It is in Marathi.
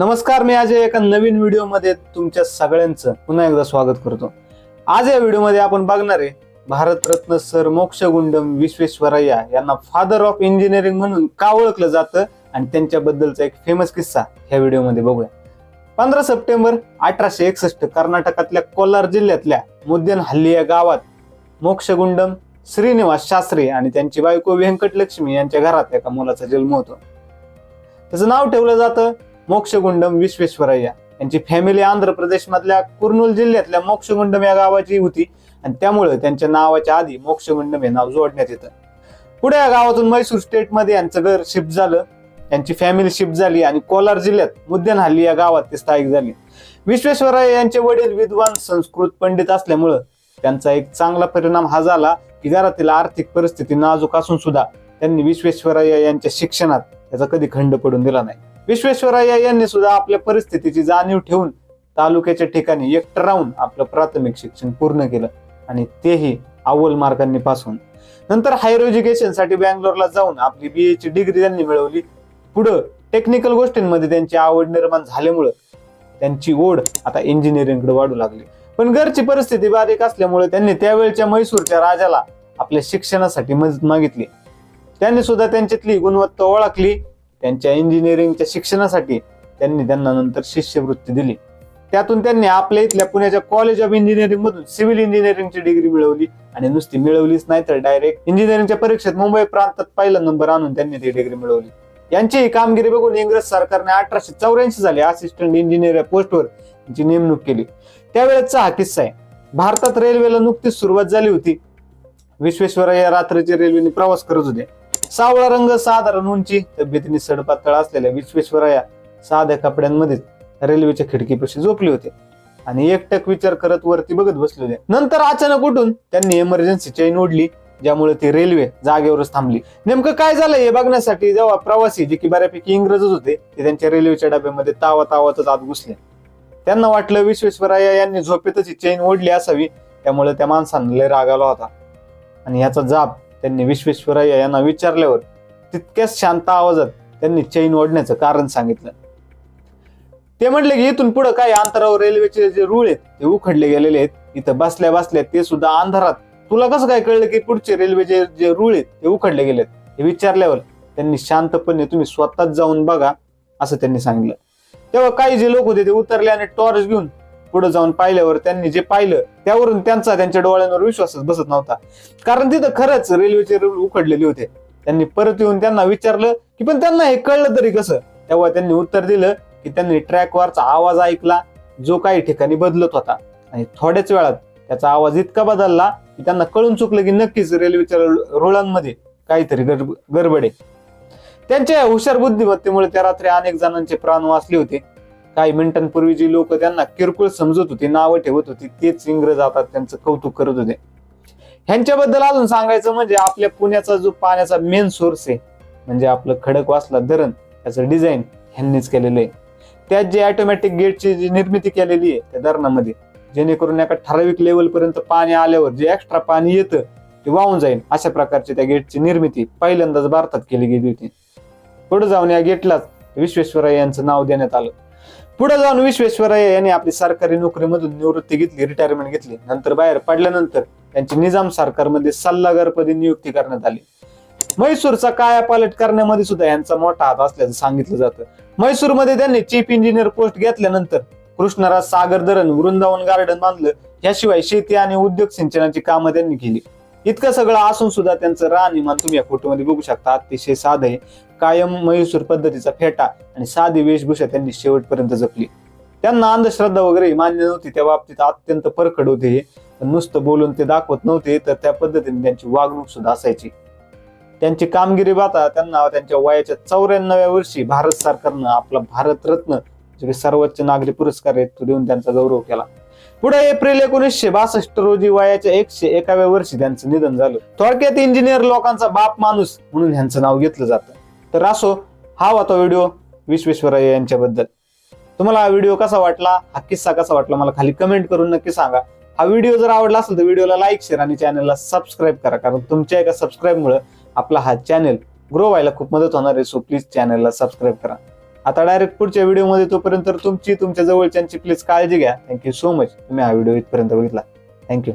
नमस्कार मी अजय. एका नवीन व्हिडिओमध्ये तुमच्या सगळ्यांचं पुन्हा एकदा स्वागत करतो. आज या व्हिडिओमध्ये आपण बघणार आहे भारतरत्न सर मोक्षगुंडम विश्वेश्वरय्या यांना फादर ऑफ इंजिनिअरिंग म्हणून का ओळखलं जातं आणि त्यांच्याबद्दलचा एक फेमस किस्सा ह्या व्हिडिओमध्ये बघूया. पंधरा सप्टेंबर अठराशे एकसष्ट कर्नाटकातल्या कोलार जिल्ह्यातल्या मुद्दन हल्ली या गावात मोक्षगुंडम श्रीनिवास शास्त्री आणि त्यांची बायको व्यंकटलक्ष्मी यांच्या घरात एका मुलाचा जन्म होतो. त्याचं नाव ठेवलं जातं मोक्षगुंडम विश्वेश्वरय्या. यांची फॅमिली आंध्र प्रदेशमधल्या कुर्नूल जिल्ह्यातल्या मोक्षगुंडम या गावाची होती. आणि त्यामुळे त्यांच्या नावाच्या आधी मोक्षगुंडम हे नाव जोडण्यात येतं. पुढे या गावातून मैसूर स्टेटमध्ये यांचं घर शिफ्ट झालं. यांची फॅमिली शिफ्ट झाली आणि कोलार जिल्ह्यात मुद्दनहल्ली या गावात ते स्थायिक झाले. विश्वेश्वराय यांचे वडील विद्वान संस्कृत पंडित असल्यामुळं त्यांचा एक चांगला परिणाम हा झाला की घरातील आर्थिक परिस्थिती नाजूक असून सुद्धा त्यांनी विश्वेश्वरय्या यांच्या शिक्षणात त्याचा कधी खंड पडून दिला नाही. विश्वेश्वरय्या यांनी सुद्धा आपल्या परिस्थितीची जाणीव ठेवून तालुक्याच्या ठिकाणी एकटं राहून आपलं प्राथमिक शिक्षण पूर्ण केलं आणि तेही अव्वल मार्कांनी पासून. नंतर हायर एज्युकेशनसाठी बँगलोरला जाऊन आपली बी एची डिग्री त्यांनी मिळवली. पुढं टेक्निकल गोष्टींमध्ये त्यांची आवड निर्माण झाल्यामुळं त्यांची ओढ आता इंजिनिअरिंगकडे वाढू लागली. पण घरची परिस्थिती बारीक असल्यामुळे त्यांनी त्यावेळच्या म्हैसूरच्या राजाला आपल्या शिक्षणासाठी मदत मागितली. त्यांनी सुद्धा त्यांच्यातली गुणवत्ता ओळखली. त्यांच्या इंजिनिअरिंगच्या शिक्षणासाठी त्यांनी त्यांना नंतर शिष्यवृत्ती दिली. त्यातून त्यांनी आपल्या इथल्या पुण्याच्या कॉलेज ऑफ इंजिनिअरिंग मधून सिव्हिल इंजिनिअरिंगची डिग्री मिळवली आणि नुसती मिळवलीच नाही तर डायरेक्ट इंजिनिअरिंगच्या परीक्षेत मुंबई प्रांतात पहिला नंबर आणून त्यांनी ती डिग्री मिळवली. यांची ही कामगिरी बघून इंग्रज सरकारने अठराशे चौऱ्याऐंशी साली असिस्टंट इंजिनियर या पोस्टवर त्यांची नेमणूक केली. त्यावेळेचा हा किस्सा आहे. भारतात रेल्वेला नुकतीच सुरुवात झाली होती. विश्वेश्वरय्या रात्रीच्या रेल्वेने प्रवास करत होते. सावळा रंग साधारण उंची तब्येतीने सडपातळ असलेल्या विश्वेश्वराया साध्या कपड्यांमध्येच रेल्वेच्या खिडकीपाशी झोपले होते. आणि एकटक विचार करत वरती बघत बसले होते. नंतर अचानक उठून त्यांनी इमर्जन्सी चैन ओढली ज्यामुळे ती रेल्वे जागेवरच थांबली. नेमकं काय झालं हे बघण्यासाठी जेव्हा प्रवासी जे की बऱ्यापैकी इंग्रजच होते ते त्यांच्या रेल्वेच्या डब्यामध्ये तावा तावातच आत घुसले. त्यांना वाटलं विश्वेश्वराया यांनी झोपेतच ही चैन ओढली असावी त्यामुळे त्या माणसांना लय रागाला होता. आणि ह्याचा जाब त्यांनी विश्वेश्वरय्या यांना विचारल्यावर तितक्याच शांत आवाजात त्यांनी चैन ओढण्याचं कारण सांगितलं. ते म्हणले की इथून पुढे काही अंतरावर रेल्वेचे जे रूळ आहेत ते उखडले गेलेले आहेत. इथं बसल्या बसल्या ते सुद्धा अंधारात. तुला कसं काय कळलं की पुढचे रेल्वेचे जे रूळ आहेत ते उखडले गेलेत? हे विचारल्यावर त्यांनी शांतपणे तुम्ही स्वतःच जाऊन बघा असं त्यांनी सांगितलं. तेव्हा काही जे लोक होते ते उतरले आणि टॉर्च घेऊन पुढे जाऊन पाहिल्यावर त्यांनी जे पाहिलं त्यावरून त्यांचा त्यांच्या डोळ्यांवर विश्वासच बसत नव्हता. कारण तिथं खरंच रेल्वेचे रूल उखडलेले होते. त्यांनी परत येऊन त्यांना विचारलं की पण त्यांना हे कळलं तरी कसं? तेव्हा त्यांनी उत्तर दिलं की त्यांनी ट्रॅकवरचा आवाज ऐकला जो काही ठिकाणी बदलत होता. आणि थोड्याच वेळात त्याचा आवाज इतका बदलला की त्यांना कळून चुकलं की नक्कीच रेल्वेच्या रुळांमध्ये काहीतरी गडब- गडबड आहे. त्यांच्या हुशार बुद्धिमत्तेमुळे त्या रात्री अनेक जणांचे प्राण वाचले होते. काही मिनिटांपूर्वी जी लोक त्यांना किरकोळ समजत होती नावं ठेवत होती तेच इंग्रज आता त्यांचं कौतुक करत होते. ह्यांच्याबद्दल अजून सांगायचं म्हणजे आपल्या पुण्याचा जो पाण्याचा मेन सोर्स आहे म्हणजे आपलं खडकवासला धरण त्याचं डिझाईन ह्यांनीच केलेलं आहे. त्यात जे ऑटोमॅटिक गेटची जी निर्मिती केलेली आहे त्या धरणामध्ये जेणेकरून एका ठराविक लेवलपर्यंत पाणी आल्यावर जे एक्स्ट्रा पाणी येतं ते वाहून जाईल अशा प्रकारची त्या गेटची निर्मिती पहिल्यांदाच भारतात केली गेली होती. पुढे जाऊन या गेटलाच विश्वेश्वरय्या यांचं नाव देण्यात आलं. पुढे जाऊन विश्वेश्वरय्या यांनी आपली सरकारी नोकरीमधून निवृत्ती घेतली रिटायरमेंट घेतली. नंतर बाहेर पडल्यानंतर त्यांची निजाम सरकारमध्ये सल्लागारपदी नियुक्ती करण्यात आली. म्हैसूरचा कायापालट करण्यामध्ये सुद्धा यांचा मोठा हात असल्याचं सांगितलं जातं. म्हैसूरमध्ये त्यांनी चीफ इंजिनियर पोस्ट घेतल्यानंतर कृष्णराज सागर धरण वृंदावन गार्डन बांधलं. याशिवाय शेती आणि उद्योग सिंचनाची कामं त्यांनी केली. इतकं सगळं असून सुद्धा त्यांचं राहणीमान तुम्ही या फोटोमध्ये बघू शकता. अतिशय साधं आहे. कायम म्हैसूर पद्धतीचा फेटा आणि साधी वेशभूषा त्यांनी शेवटपर्यंत जपली. त्यांना अंधश्रद्धा वगैरे मान्य नव्हती. त्या बाबतीत अत्यंत परखड होते हे. नुसतं बोलून ते दाखवत नव्हते तर त्या पद्धतीने त्यांची वागणूक सुद्धा असायची. त्यांची कामगिरी पाहता त्यांना त्यांच्या वयाच्या चौऱ्याण्णव्या वर्षी भारत सरकारनं आपला भारतरत्न जे सर्वोच्च नागरी पुरस्कार आहेत तो देऊन त्यांचा गौरव केला. पुढे एप्रिल एकोणीसशे बासष्ट रोजी वयाच्या एकशे एकाव्या वर्षी त्यांचं निधन झालं. थोडक्यात इंजिनियर लोकांचा बाप माणूस म्हणून ह्यांचं नाव घेतलं जातं. तर असो हा होता व्हिडिओ विश्वेश्वरय्या यांच्याबद्दल. तुम्हाला हा व्हिडिओ कसा वाटला? हा किस्सा कसा वाटला? मला खाली कमेंट करून नक्की सांगा. हा व्हिडिओ जर आवडला असेल तर व्हिडिओला लाईक शेअर आणि चॅनलला सबस्क्राईब करा. कारण तुमच्या एका सबस्क्राईबमुळे आपला हा चॅनल ग्रो व्हायला खूप मदत होणार आहे. सो प्लीज चॅनलला सबस्क्राईब करा. आता डायरेक्ट पुढच्या व्हिडिओमध्ये तोपर्यंत तुमची तुमच्या जवळच्यांची प्लीज काळजी घ्या. थँक्यू सो मच तुम्ही हा व्हिडिओ इथपर्यंत बघितला. थँक्यू